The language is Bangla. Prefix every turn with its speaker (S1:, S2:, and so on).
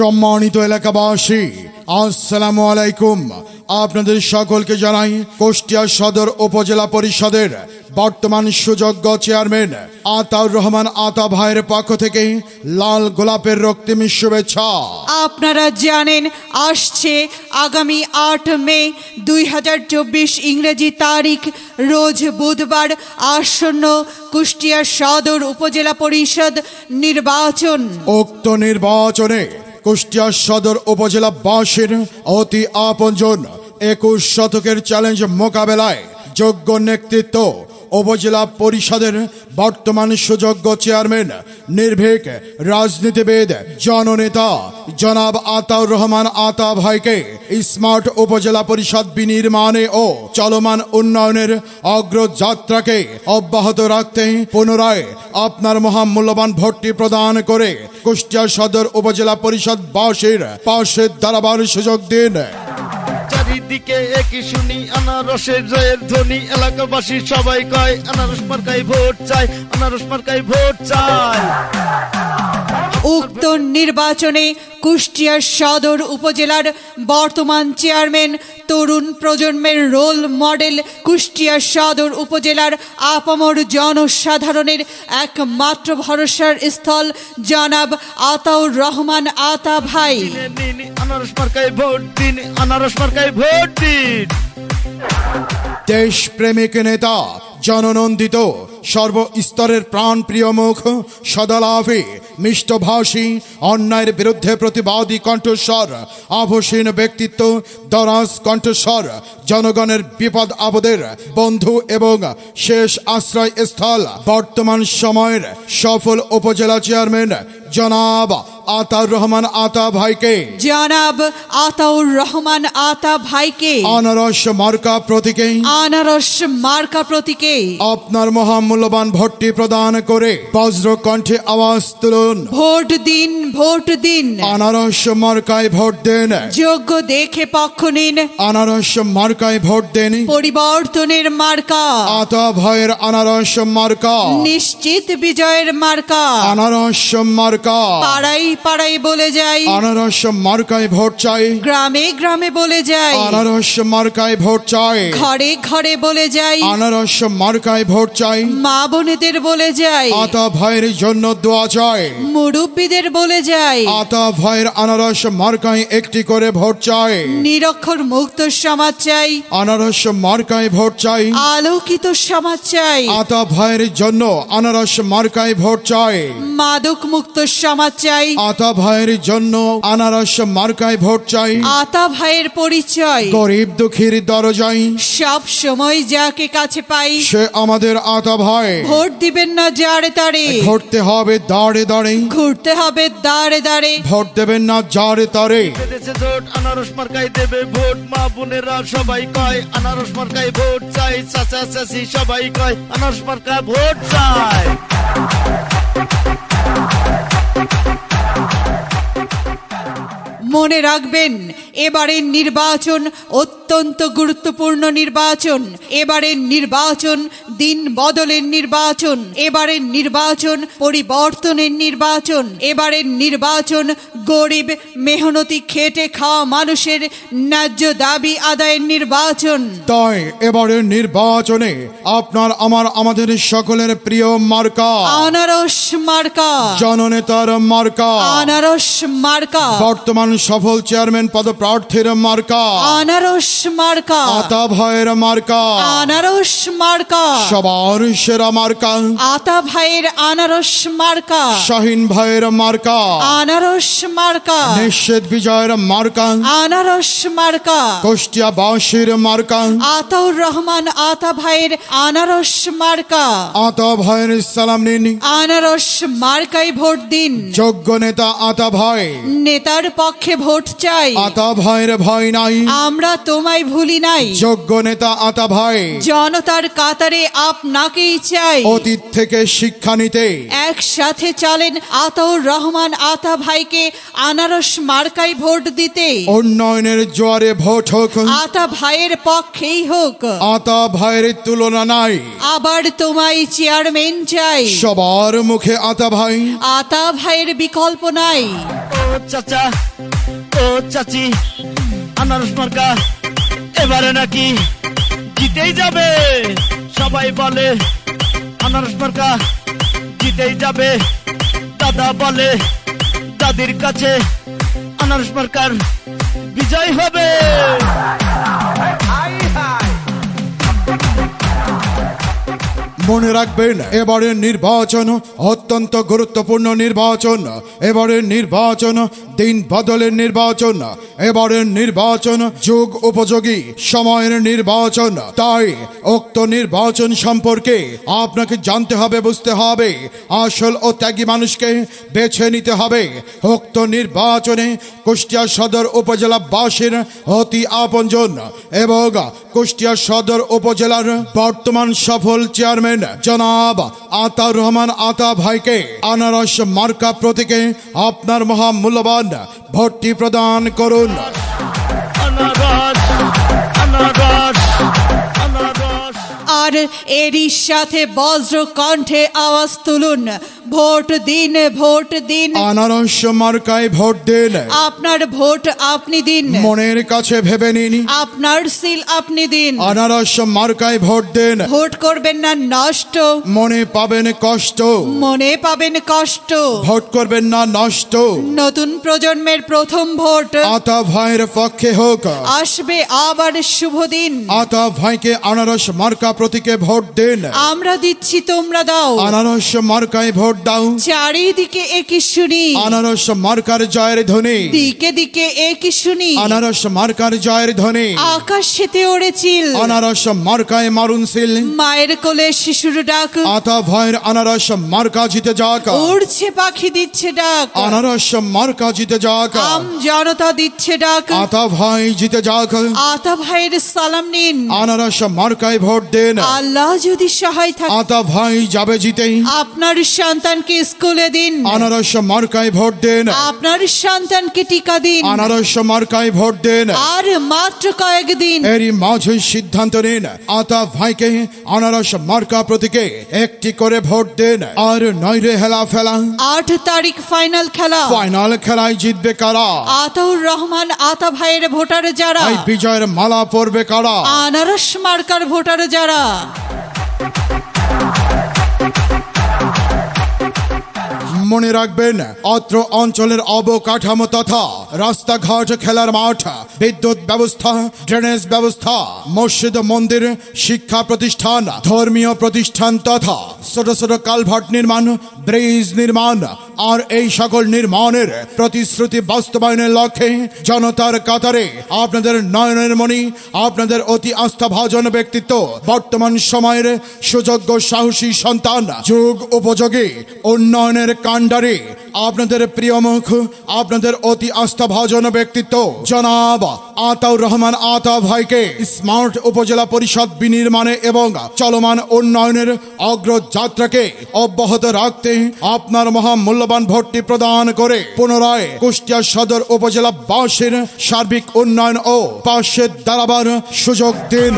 S1: সম্মানিত এলাকাবাসী আসসালামু আলাইকুম। আপনাদের সকলকে জানাই কুষ্টিয়া সদর উপজেলা পরিষদের বর্তমান সুযোগ্য চেয়ারম্যান আতাউর রহমান আতা ভাইয়ের পক্ষ থেকে লাল গোলাপের রক্তিম শুভেচ্ছা।
S2: আপনারা জানেন আসছে আগামী আট মে দুই হাজার চব্বিশ ইংরেজি তারিখ রোজ বুধবার আসন্ন কুষ্টিয়া সদর উপজেলা পরিষদ নির্বাচন।
S1: উক্ত নির্বাচনে কুষ্টিয়া সদর উপজেলা বাসীর অতি আপনজন একুশ শতকের চ্যালেঞ্জ মোকাবেলায় যোগ্য নেতৃত্ব উপজেলা পরিষদের বর্তমান সুযোগ্য চেয়ারম্যান, নির্ভীক রাজনীতিবিদ, জননেতা জনাব আতাউর রহমান আতা ভাইকে স্মার্ট উপজেলা পরিষদ বিনির্মাণে ও চলমান উন্নয়নের অগ্রযাত্রাকে অব্যাহত রাখতে পুনরায় আপনার মহামূল্যবান ভোটটি প্রদান করে কুষ্টিয়া সদর উপজেলা পরিষদ বাসীর পাশে দাঁড়াবার সুযোগ দিন।
S3: চারিদিকে একই শুনি, আনারসের জয়ের ধ্বনি। এলাকাবাসী সবাই কয়, আনারস মার্কাই ভোট চাই, আনারস মার্কাই ভোট চাই।
S2: উক্ত নির্বাচনে কুষ্টিয়া সদর উপজেলার বর্তমান চেয়ারম্যান তরুণ প্রজন্মের রোল মডেল কুষ্টিয়া সদর উপজেলার আপামর জনসাধারণের একমাত্র ভরসার স্থল জনাব আতাউর রহমান আতা ভাই।
S3: আনারস আনারস ভোট
S1: দেশপ্রেমিক নেতা, জননন্দিত সর্বস্তরের প্রাণপ্রিয় মুখ, সদালাভে মিষ্টভাষী, অন্যায়ের বিরুদ্ধে প্রতিবাদী কণ্ঠস্বর, আভসীন ব্যক্তিত্ব, দরাজ কণ্ঠস্বর, জনগণের বিপদ আপদের বন্ধু এবং শেষ আশ্রয় স্থল বর্তমান সময়ের সফল উপজেলা চেয়ারম্যান জনাব আতার রহমান আতা ভাইকে।
S2: জনাব আতাউর রহমান আতা ভাইকে।
S1: আনারস মার্কা প্রতীকে।
S2: আনারস মার্কা প্রতীকে।
S1: আপনার মহামূল্যবান ভোটটি প্রদান করে বজ্র কণ্ঠে আওয়াজ তুলুন।
S2: ভোট দিন ভোট দিন।
S1: আনারস মার্কায় ভোট দেন।
S2: যোগ্য দেখে পক্ষ নিন।
S1: আনারস মার্কায় ভোট দেন।
S2: পরিবর্তনের মার্কা।
S1: আতা ভয়ের আনারস মার্কা।
S2: নিশ্চিত বিজয়ের মার্কা।
S1: আনারস মার্কা।
S2: পাড়াই পাড়াই বলে যাই।
S1: আনারস মার্কায় ভোট চাই।
S2: গ্রামে গ্রামে বলে যাই।
S1: আনারস মার্কায় ভোট চাই।
S2: ঘরে ঘরে বলে যাই।
S1: আনারস মার্কায় ভোট চাই।
S2: মা বোনেদের বলে যাই।
S1: আতা ভয়ের জন্য দোয়া চাই।
S2: মুরব্বীদের বলে যাই।
S1: আতা ভয়ের আনারস মার্কায় একটি করে ভোট চাই।
S2: নিরক্ষর মুক্ত সমাজ চাই।
S1: আনারস মার্কায় ভোট চাই।
S2: আলোকিত সমাজ চাই।
S1: আতা ভয়ের জন্য আনারস মার্কায় ভোট চাই।
S2: মাদক মুক্ত সমাজ চাই।
S1: আতা ভয়ের জন্য আনারস মার্কায় ভোট চাই।
S2: আতা ভাইয়ের পরিচয়।
S1: গরিব দুঃখীর দরজাই
S2: সব সময় যাকে কাছে পাই।
S1: সে আমাদের আতা ভাই।
S2: ভোট দিবেন না যারে তারে।
S1: ঘুরতে হবে দাঁড়ে দাঁড়ে।
S2: ঘুরতে হবে দাঁড়ে দাঁড়ে।
S1: ভোট দেবেন না যারে তারে।
S3: আনারস মার্কাই দেবে ভোট। মা বোনেরা সবাই কয় আনারস মার্কাই ভোট চাই। চাচা চাচি সবাই কয় আনারস মার্কা ভোট চাই।
S2: মনে রাখবেন এবারের নির্বাচন অত্যন্ত গুরুত্বপূর্ণ নির্বাচন। এবারের নির্বাচন দিন বদলের নির্বাচন। এবারের নির্বাচন পরিবর্তনের নির্বাচন। এবারের নির্বাচন গরিব মেহনতি খেটে খাওয়া মানুষের ন্যায্য দাবি আদায়ের নির্বাচন।
S1: তাই এবারের নির্বাচনে আপনার আমার আমাদের সকলের প্রিয় মার্কা।
S2: আনারস মার্কা।
S1: জননেতার মার্কা।
S2: আনারস মার্কা।
S1: বর্তমান সফল চেয়ারম্যান পদপ্রার্থীর মার্কা
S2: আনারস মার্কা
S1: আতা ভয়ের মার্কা
S2: আনারস মার্কা
S1: সবার সেরা মার্কা
S2: আতা ভাইয়ের আনারস মার্কা
S1: শাহিন ভাইয়ের মার্কা
S2: আনারস মার্কা
S1: নিশ্চিত বিজয়ের মার্কা
S2: আনারস মার্কা
S1: কুষ্টিয়া বাসীর মার্কা
S2: আতাউর রহমান আতা ভাইয়ের আনারস মার্কা
S1: আতা ভয়ের সালাম নিন
S2: আনারস মার্কায় ভোট দিন
S1: যোগ্য নেতা আতা ভাই
S2: নেতার পক্ষে ভোট চাই
S1: আতা ভয়ের ভয় নাই।
S2: আমরা তোমায় ভুলি নাই।
S1: যোগ্য নেতা আতা ভাই।
S2: জনতার কাতারে আপনাকেই চাই।
S1: অতীত থেকে শিক্ষা নিতে।
S2: একসাথে চলেন আতাউর রহমান আতা ভাইকে আনারস মার্কাই ভোট দিতে।
S1: উন্নয়নের জোয়ারে ভোট হোক।
S2: আতা ভাইয়ের পক্ষেই হোক।
S1: আতা ভাইয়ের তুলনা নাই।
S2: আবার তোমায় চেয়ারম্যান চাই।
S1: সবার মুখে আতা ভাই।
S2: আতা ভাইয়ের বিকল্প নাই।
S3: ও চাচা ও চাচি, আনারস মার্কা, এবারে নাকি জিতেই যাবে। সবাই বলে, আনারস মার্কা জিতেই যাবে। দাদা বলে, দাদির কাছে আনারস মার্কার বিজয় হবে।
S1: মনে রাখবেন এবারের নির্বাচন, অত্যন্ত গুরুত্বপূর্ণ নির্বাচন। এবারের নির্বাচন, দিন বদলের নির্বাচন। এবারের নির্বাচন, যুগ উপযোগী, সময়ের নির্বাচন। তাই উক্ত নির্বাচন সম্পর্কে আপনাকে জানতে হবে, বুঝতে হবে। আসল ও ত্যাগী মানুষকে বেছে নিতে হবে। উক্ত নির্বাচনে কুষ্টিয়া সদর উপজেলা বাসীর অতি আপনজন এবং কুষ্টিয়া সদর উপজেলার বর্তমান সফল চেয়ারম্যান জনাব আতা রহমান আতা ভাইকে আনারস মার্কা প্রতীকে আপনার মহামূল্যবান ভোটটি প্রদান করুন।
S2: আর এরই সাথে বজ্র কণ্ঠে আওয়াজ তুলুন। ভোট দিন ভোট দিন।
S1: আনারস মার্কায় ভোট দিন।
S2: আপনার ভোট আপনি দিন।
S1: মনের কাছে ভেবে নিন।
S2: আপনার সিল আপনি দিন।
S1: আনারস মার্কায় ভোট দিন।
S2: ভোট করবেন না নষ্ট।
S1: মনে পাবেন কষ্ট।
S2: মনে পাবেন কষ্ট।
S1: ভোট করবেন না নষ্ট।
S2: নতুন প্রজন্মের প্রথম ভোট।
S1: আতা ভাইয়ের পক্ষে হোক।
S2: আসবে আবার শুভ দিন।
S1: আতা ভাইকে আনারস মার্কা প্রতীকে ভোট দিন।
S2: আমরা দিচ্ছি তোমরা দাও।
S1: আনারস মার্কায় ভোট দাও
S2: চারিদিকে একই শুনি।
S1: আনারস মার্কার জয়ের ধ্বনি।
S2: দিকে দিকে একই শুনি।
S1: আনারস মার্কার জয়ের ধ্বনি।
S2: আকাশ সেতে ওড়েছিল
S1: আনারস মার্কায় মারুন সিল।
S2: মায়ের কোলে শিশুর ডাক।
S1: আতা ভাইয়ের আনারস মার্কা জিতে যাক।
S2: উড়ছে পাখি দিচ্ছে ডাক।
S1: আনারস মার্কা জিতে যাক।
S2: আম জনতা দিচ্ছে ডাক।
S1: আতা ভাই জিতে যাক।
S2: আতা ভাইয়ের সালাম নিন।
S1: আনারস মার্কায় ভোট দেন।
S2: আল্লাহ যদি সহায় থাকে
S1: আতা ভাই যাবে জিতে
S2: আপনার সন্তানকে স্কুলে দিন।
S1: আনারস মার্কায় ভোট দেন।
S2: আপনার সন্তানকে টিকা দিন।
S1: আনারস মার্কায় ভোট দেন।
S2: আর মাত্র কয়েকদিন
S1: এরই মাঝে সিদ্ধান্ত নিন আতা ভাইকে আনারস মার্কা প্রতীকে একটি করে ভোট দেন। আর নইরে হেলা ফেলা।
S2: আট তারিখ ফাইনাল খেলা।
S1: ফাইনাল খেলায় জিতবে কারা?
S2: আতাউর রহমান আতা ভাইয়ের ভোটার যারা।
S1: এই বিজয়ের মালা পরবে কারা?
S2: আনারস মার্কার ভোটার যারা।
S1: মনে রাখবেন, অত্র অঞ্চলের অবকাঠামো তথা রাস্তাঘাট খেলার মাঠ, বিদ্যুৎ ব্যবস্থা, ড্রেনেজ ব্যবস্থা, মসজিদ, মন্দির, শিক্ষা প্রতিষ্ঠান, ধর্মীয় প্রতিষ্ঠান তথা ছোট ছোট কালভার্ট নির্মাণ ব্রিজ নির্মাণ আর এই সকল নির্মাণের প্রতিশ্রুতি বাস্তবায়নের লক্ষ্যে জনতার কাতারে আপনাদের নয়নের মণি, আপনাদের অতি আস্থাভাজন ব্যক্তিত্ব, বর্তমান সময়ের সুযোগ্য সাহসী সন্তান, যুগ উপযোগী, উন্নয়নের কাণ্ডারে আপনাদের প্রিয় মুখ, আপনাদের অতি আস্থাভাজন ব্যক্তিত্ব, জনাব আতাউর রহমান আতা ভাইকে স্মার্ট উপজেলা পরিষদ বিনির্মাণে এবং চলমান উন্নয়নের অগ্রযাত্রাকে অব্যাহত রাখতে আপনার মহামূল্যবান ভোটটি প্রদান করে পুনরায় কুষ্টিয়া সদর উপজেলা বাসের সার্বিক উন্নয়ন ও পাশের দাঁড়াবার সুযোগ দিন।